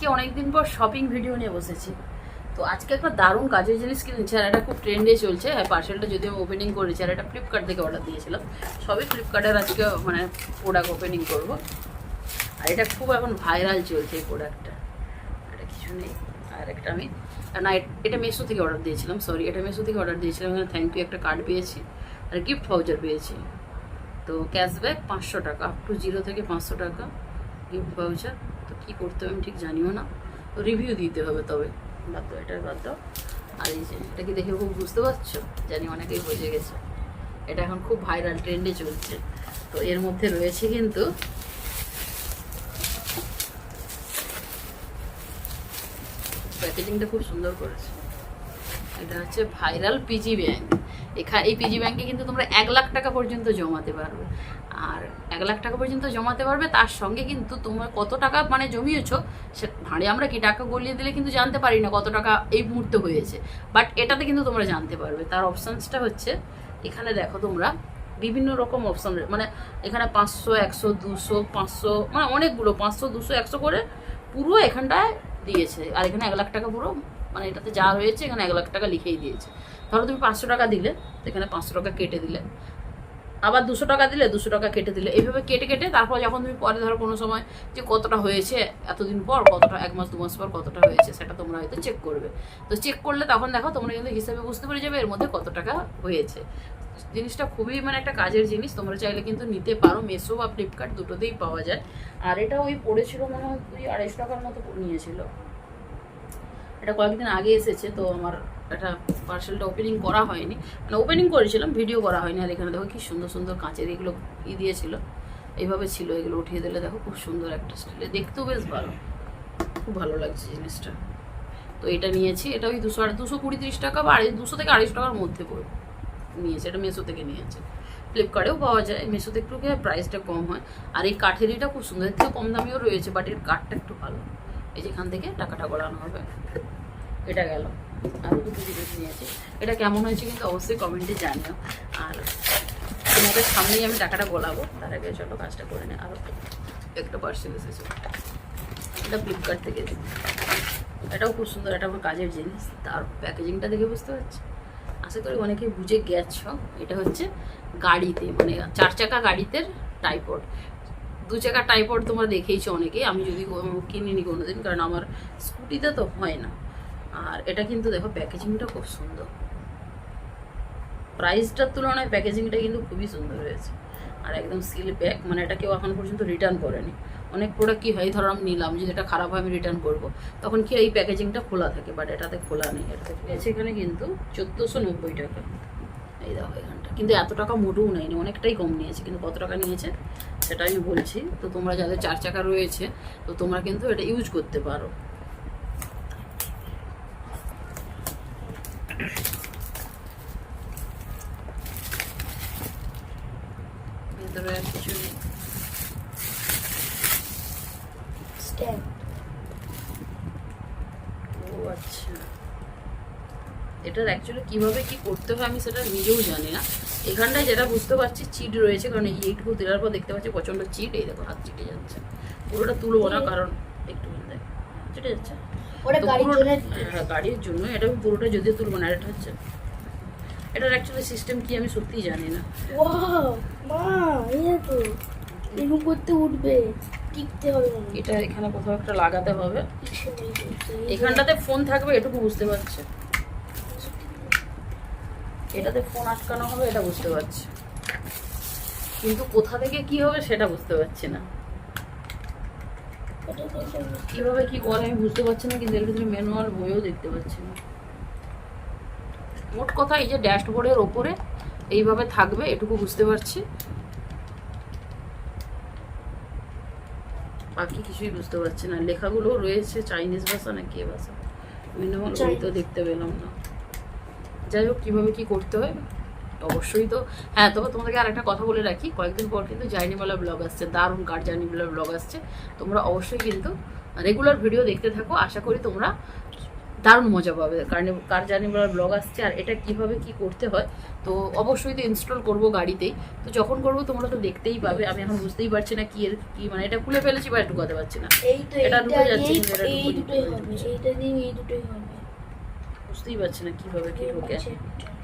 আজকে অনেকদিন পর শপিং ভিডিও নিয়ে বসেছি। তো আজকে একটা দারুণ কাজের জিনিস কিনেছি আর এটা খুব ট্রেন্ডে চলছে। হ্যাঁ পার্সেলটা যদি আমি ওপেনিং করেছি, আর এটা ফ্লিপকার্ট থেকে অর্ডার দিয়েছিলাম। সবই ফ্লিপকার্টের আজকে মানে প্রোডাক্ট ওপেনিং করব। আর এটা খুব এখন ভাইরাল চলছে এই প্রোডাক্টটা এটা কিছু নেই। আর একটা আমি, না এটা মেসো থেকে অর্ডার দিয়েছিলাম সরি এটা মেসো থেকে অর্ডার দিয়েছিলাম। এখানে থ্যাংক ইউ একটা কার্ড পেয়েছি, আর গিফট ভাউচার পেয়েছি। তো ক্যাশব্যাক পাঁচশো টাকা আপ টু জিরো থেকে পাঁচশো টাকা গিফট ভাউচার তো কী করতে হবে আমি ঠিক জানিও না। তো রিভিউ দিতে হবে তবে। বাদ দাও এটা বাদ দাও। আর এই যে, এটা কি দেখে খুব বুঝতে পারছ? জানি অনেকেই বুঝে গেছে। এটা এখন খুব ভাইরাল ট্রেন্ডে চলছে। তো এর মধ্যে রয়েছে কিন্তু প্যাকেজিংটা খুব সুন্দর করেছে। এটা হচ্ছে ভাইরাল পিজি ব্যাংক এখানে এই পিজি ব্যাংকে কিন্তু তোমরা এক লাখ টাকা পর্যন্ত জমাতে পারবে। আর এক লাখ টাকা পর্যন্ত জমাতে পারবে, তার সঙ্গে কিন্তু তোমার কত টাকা মানে জমিয়েছো, সে ভাঁড়ে আমরা কি টাকা গলিয়ে দিলে কিন্তু জানতে পারি না কত টাকা এই মুহূর্তে হয়েছে। বাট এটাতে কিন্তু তোমরা জানতে পারবে। তার অপশানসটা হচ্ছে, এখানে দেখো তোমরা, বিভিন্ন রকম অপশান মানে এখানে পাঁচশো, একশো, দুশো, পাঁচশো মানে অনেকগুলো, পাঁচশো, দুশো, একশো করে পুরো এখানটায় দিয়েছে। আর এখানে এক লাখ টাকা পুরো মানে এটাতে যা রয়েছে এখানে এক লাখ টাকা লিখেই দিয়েছে। ধরো তুমি পাঁচশো টাকা দিলে এখানে পাঁচশো টাকা কেটে দিলে। আবার দুশো টাকা দিলে, দুশো টাকা কেটে দিলে। এইভাবে কেটে কেটে তারপর যখন তুমি পরে ধরো কোনো সময় যে কতটা হয়েছে এতদিন পর, কতটা, এক মাস, দু মাস পর কতটা হয়েছে, সেটা তোমরা হয়তো চেক করবে। তো চেক করলে তখন দেখো তোমরা কিন্তু হিসাবে বুঝতে পেরে যাবে এর মধ্যে কত টাকা হয়েছে। জিনিসটা খুবই মানে একটা কাজের জিনিস, তোমরা চাইলে কিন্তু নিতে পারো। মেসো বা ফ্লিপকার্ট দুটোতেই পাওয়া যায়। আর এটা ওই পড়েছিল মনে হয় দুই আড়াইশো টাকার মতো নিয়েছিল। এটা কয়েকদিন আগে এসেছে, তো আমার একটা পার্সেলটা ওপেনিং করা হয়নি। মানে ওপেনিং করেছিলাম ভিডিও করা হয়নি। আর এখানে দেখো কি সুন্দর সুন্দর কাঁচের এগুলো ই দিয়েছিল। এইভাবে ছিল, এগুলো উঠিয়ে দিলে দেখো খুব সুন্দর একটা স্টাইলে দেখতেও বেশ ভালো। খুব ভালো লাগছে জিনিসটা। তো এটা নিয়েছি। এটা ওই দুশো আর দুশো কুড়ি, তিরিশ টাকা বা আড়াই, দুশো থেকে আড়াইশো টাকার মধ্যে পড়ে নিয়েছে, এটা মেসো থেকে নিয়েছে। ফ্লিপকার্টেও পাওয়া যায়। মেসোতে একটু প্রাইসটা কম হয়। আর এই কাঠের এটা খুব সুন্দর। কম দামিও রয়েছে বাট এর কাঠটা একটু ভালো। এই যেখান থেকে টাকাটা গড়ানো হবে। এটা গেল। আর দুটো জিনিস নিয়েছি। এটা কেমন হয়েছে কিন্তু অবশ্যই কমেন্টে জানিও। আর তোমাদের সামনেই আমি টাকাটা গলাবো। তার আগে চলো কাজটা করে নে। আরও একটা পার্সেল এসেছে। এটা ফ্লিপকার্ট থেকে। এটাও খুব সুন্দর। এটা আমার কাজের জিনিস। তার প্যাকেজিংটা দেখে বুঝতে পারছি? আশা করি অনেকে বুঝে গেছ। এটা হচ্ছে গাড়িতে মানে চার চাকা গাড়িতে টাইপড দু চাকা টাইপড তোমরা দেখেইছো অনেকেই। আমি যদি কিনিনি কোনোদিন, কারণ আমার স্কুটিতে তো হয় না। আর এটা কিন্তু দেখো প্যাকেজিংটা খুব সুন্দর। প্রাইসটার তুলনায় প্যাকেজিংটা কিন্তু খুবই সুন্দর হয়েছে। আর একদম সিল প্যাক মানে এটা কেউ এখন পর্যন্ত রিটার্ন করেনি। অনেক প্রোডাক্ট কী হয়, ধরো আমি নিলাম, যদি এটা খারাপ হয় আমি রিটার্ন করব। তখন কি এই প্যাকেজিংটা খোলা থাকে বাট এটাতে খোলা নেই। এটাতে এখানে কিন্তু চোদ্দোশো নব্বই টাকা। এই দেখো এখানটা। কিন্তু এত টাকা মোটেও নেয়নি, অনেকটাই কম নিয়েছে, কিন্তু কত টাকা নিয়েছে? সেটা আমি বলছি। তো তোমরা যাদের চার চাকা রয়েছে, তো তোমরা কিন্তু এটা ইউজ করতে পারো। ভিতরে কিছু নেই স্ট্যাম্প ও আচ্ছা এটার অ্যাকচুয়ালি কীভাবে কি করতে হয় আমি সেটা নিজেও জানি না। এখানটায় যেটা বুঝতে পারছি চিট রয়েছে কারণ এই এইটুকু দেওয়ার পর দেখতে পাচ্ছি প্রচণ্ড চিট এই দেখো হাত চিটে যাচ্ছে। পুরোটা তুলবো না কারণ একটু দেখ চিটে যাচ্ছে। গাড়ির জন্য হ্যাঁ গাড়ির জন্য এটা আমি পুরোটা যদিও তুলবো না এটা হচ্ছে এটার অ্যাকচুয়ালি সিস্টেম কি আমি সত্যিই জানি না। মা এই তো। এরকম করতে উঠবে টিপতে হবে এটা এখানে কোথাও একটা লাগাতে হবে। এখানটাতে ফোন থাকবে এটুকু বুঝতে পারছি। এটাতে ফোন আটকানো হবে এটা বুঝতে পারছি। কিন্তু কোথা থেকে কি হবে সেটা বুঝতে পারছি না। কীভাবে কি করে আমি বুঝতে পারছি না কিন্তু এর ভিতরে ম্যানুয়াল বইও দেখতে পাচ্ছি না। মোট কথা এই যে ড্যাশবোর্ডের ওপরে এইভাবে থাকবে এটুকু বুঝতে পারছি। বাকি কিছুই বুঝতে পারছি না। লেখাগুলো রয়েছে চাইনিজ ভাষা না কে ভাষা? মিনিমাম তো দেখতে পেলাম না। যাই হোক কীভাবে কী করতে হয় অবশ্যই তো। হ্যাঁ তবে তোমাদেরকে আর একটা কথা বলে রাখি কয়েকদিন পর কিন্তু জার্নিওয়ালা ব্লগ আসছে দারুণ কার জার্নিওয়ালা ব্লগ আসছে। তোমরা অবশ্যই কিন্তু রেগুলার ভিডিও দেখতে থাকো আশা করি তোমরা দারুণ মজা পাবে কারণ কার জানি ব্লগ আসছে আর এটা কীভাবে কি করতে হয় তো অবশ্যই তো ইনস্টল করব গাড়িতেই। তো যখন করব তোমরা তো দেখতেই পাবে আমি এখন বুঝতেই পারছি না কি এর কি মানে এটা খুলে ফেলেছি বা ঢুকাতে পারছি না। এই তো এটা ঢুকে যাচ্ছে, দুটোই হবে এইটা দিয়ে এই দুটোই হবে। বুঝতেই পারছি না কীভাবে কি ঢোকে।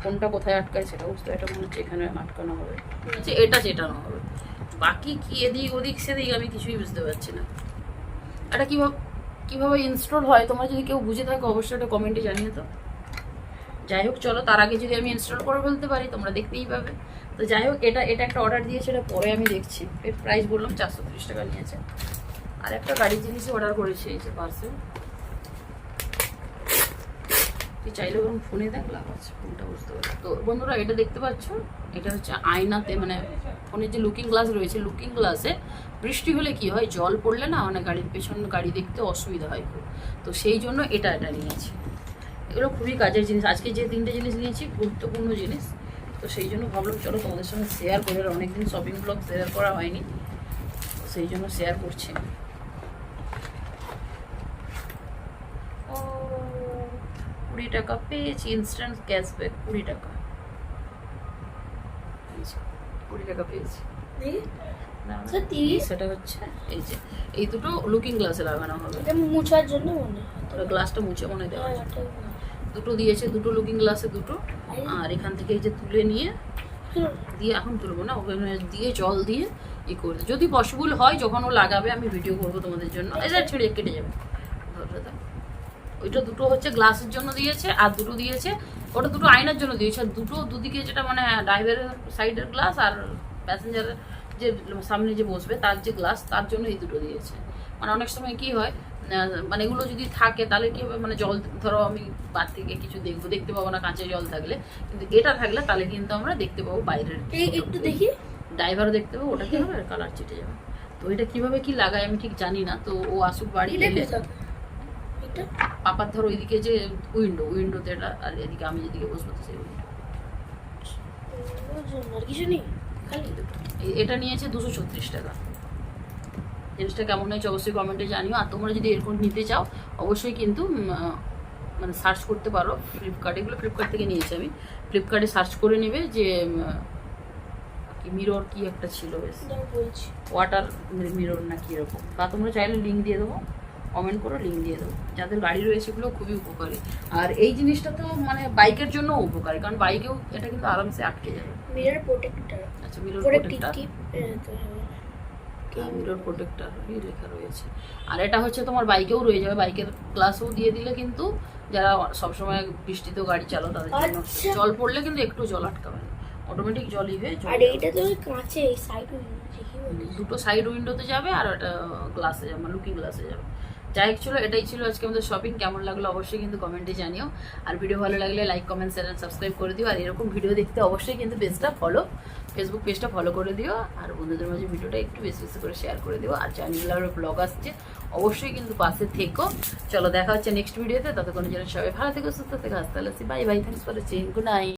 কোনটা কোথায় আটকায় সেটা বুঝতে এটা মনে হচ্ছে এখানে আটকানো হবে। যে এটা চেটানো হবে। বাকি কি এদিক ওদিক সেদিক আমি কিছুই বুঝতে পারছি না। এটা কীভাবে, কীভাবে ইনস্টল হয়? তোমরা যদি কেউ বুঝে থাকো, অবশ্যই এটা কমেন্টে জানিয়ে তো যাই হোক, চলো, তার আগে যদি আমি ইনস্টল করে ফেলতে পারি, তোমরা দেখতেই পাবে। তো যাই হোক, এটা এটা একটা অর্ডার দিয়েছে, এটা পরে আমি দেখছি। এর প্রাইস বললাম চারশো টাকা নিয়েছে। আর একটা গাড়ির জিনিসই অর্ডার করেছি, এই যে পার্সেল তুই চাইলে বরং ফোনে দেখলাম আচ্ছা ফোনটা বুঝতে পারছি তো বন্ধুরা, এটা দেখতে পাচ্ছ? এটা হচ্ছে আয়নাতে মানে ফোনের যে লুকিং গ্লাস রয়েছে লুকিং গ্লাসে বৃষ্টি হলে কি হয়? জল পড়লে না মানে গাড়ির পেছন গাড়ি দেখতে অসুবিধা হয় খুব। তো সেই জন্য এটা এটা নিয়েছি। এগুলো খুবই কাজের জিনিস। আজকে যে তিনটে জিনিস নিয়েছি, গুরুত্বপূর্ণ জিনিস। তো সেই জন্য ভাবলাম, চলো তোমাদের সঙ্গে শেয়ার করে। অনেকদিন শপিং ব্লগ শেয়ার করা হয়নি। সেই জন্য শেয়ার করছি ও কুড়ি টাকা পেয়েছি ইনস্ট্যান্ট ক্যাশব্যাক কুড়ি টাকা। কুড়ি টাকা পেয়েছি। সত্যি সেটা হচ্ছে এই যে এই দুটো লুকিং গ্লাসে লাগানো হবে। মুছার জন্য মনে হয়। গ্লাসটা মুছে মনে দেওয়া হ্যাঁ। দুটো দিয়েছে দুটো লুকিং গ্লাসে দুটো। আর। এখান থেকে এই যে তুলে নিয়ে দিয়ে এখন তুলবো না ওখানে দিয়ে জল দিয়ে ই করে যদি পসিবল হয় যখন ও লাগাবে আমি ভিডিও করব তোমাদের জন্য। এটা ছেড়ে কেটে যাবে। ধরো। ওইটা দুটো হচ্ছে গ্লাসের জন্য দিয়েছে আর দুটো দিয়েছে ওটা দুটো আয়নার জন্য দিয়েছে। আর দুটো দুদিকে যেটা মানে ড্রাইভারের সাইডের গ্লাস আর প্যাসেঞ্জারের যে সামনে যে বসবে তার যে গ্লাস তার জন্য এই দুটো দিয়েছে। মানে অনেক সময় কি হয় মানে এগুলো যদি থাকে তাহলে কি হবে মানে জল ধরো আমি বাদ থেকে কিছু দেখব দেখতে পাবো না কাঁচে জল থাকলে। কিন্তু এটা থাকলে তাহলে কিন্তু আমরা দেখতে পাবো বাইরের একটু দেখি। ড্রাইভারও দেখতে পাবো ওটা কি হবে? কালার চেটে যাবে। তো এটা কীভাবে কি লাগায় আমি ঠিক জানি না তো ও আসুক বাড়ি এটা পাপার ধরো ওইদিকে যে উইন্ডো উইন্ডোতে এটা আর এদিকে আমি যেদিকে বসবো তো সেই উইন্ডো কিছু নেই খালি। এটা নিয়েছে দুশো ছত্রিশ টাকা। জিনিসটা কেমন হয়েছে অবশ্যই কমেন্টে জানিও। আর তোমরা যদি এরকম নিতে চাও অবশ্যই কিন্তু মানে সার্চ করতে পারো। ফ্লিপকার্ট এগুলো ফ্লিপকার্ট থেকে নিয়েছি আমি। ফ্লিপকার্টে সার্চ করে নেবে যে মিরর কি একটা ছিল বেশ। ওয়াটার মিরর না কি এরকম। বা তোমরা চাইলে লিঙ্ক দিয়ে দেবো। কমেন্ট করো লিঙ্ক দিয়ে দেবো যাদের গাড়ি রয়েছে এগুলো খুবই উপকারী। আর এই জিনিসটা তো মানে বাইকের জন্য উপকারী কারণ বাইকেও এটা কিন্তু আরামসে আটকে যাবে। মিরর প্রোটেক্টর আচ্ছা মিরর প্রোটেক্টর মিরর প্রোটেক্টর লেখা রয়েছে। আর এটা হচ্ছে তোমার বাইকেও রয়ে যাবে বাইকের গ্লাসও দিয়ে দিলে কিন্তু যারা সবসময় বৃষ্টিতেও গাড়ি চালাও তাদের জন্য আচ্ছা। জল পড়লে কিন্তু একটু জল আটকাবে না। অটোমেটিক জলই হয়ে আর তো কাঁচে সাইড বলিস দুটো সাইড উইন্ডোতে যাবে আর একটা গ্লাসে যাবে লুকিং গ্লাসে যাবে। যাই হোক ছিল এটাই ছিল আজকে আমাদের শপিং কেমন লাগল অবশ্যই কিন্তু কমেন্টে জানিও। আর ভিডিও ভালো লাগলে লাইক কমেন্ট অ্যান্ড সাবস্ক্রাইব করে দিও। আর এরকম ভিডিও দেখতে অবশ্যই কিন্তু পেজটা ফলো ফেসবুক পেজটা ফলো করে দিও। আর বন্ধুদের মাঝে ভিডিওটা একটু বেশি বেশি করে শেয়ার করে দিও। আর চ্যানেলের ব্লগ আসছে, অবশ্যই কিন্তু পাশে থেকো। চলো দেখা হচ্ছে নেক্সট ভিডিওতে ততক্ষণের জন্য সবাই ভালো থেকো, সুস্থ থেকো। আসতে bye bye thanks for watching good night